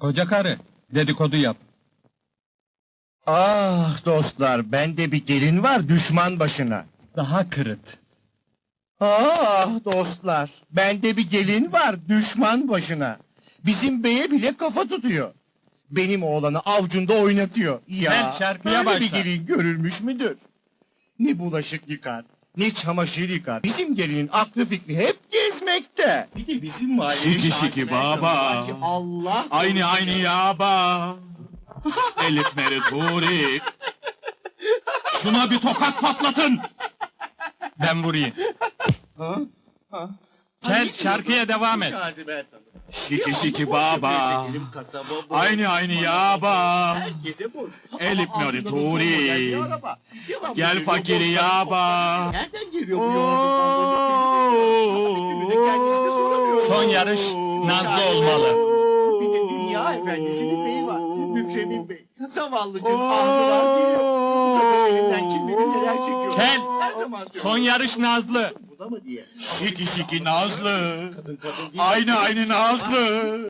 Koca karı, dedikodu yap. Ah dostlar, bende bir gelin var düşman başına. Daha kırıt. Ah dostlar, bende bir gelin var düşman başına. Bizim beye bile kafa tutuyor. Benim oğlanı avcunda oynatıyor. Ya, Ver şarkıya böyle bir başla. gelin görülmüş müdür? Ne bulaşık yıkar, ne çamaşır yıkar. Bizim gelinin aklı fikri hep gezmekte. Bir de bizim mahalleyi Şiki şiki baba. Allah Aynı aynı yaba. Elif Meri Turik. Şuna bir tokat patlatın. Ben vurayım. Ha? Ha? Kel, şarkıya devam et. Şiki Ya şiki baba. Aynı aynı. Herkese boş. Elif altında Turi. Gel fakiri yaba. boşlar. Nereden geliyor bu Son yarış Nazlı olmalı. Bir de dünya efendisinin beyi var. Mükremin Bey. Zavallıcık ağzılar geliyor. Bu kadar elinden kim bilir neler çekiyor. Kel, Her zaman söylüyorum. Son yarış Nazlı. Buna mı diye. Şiki şiki Nazlı. Kadın kadın değil. Aynı aynı Nazlı.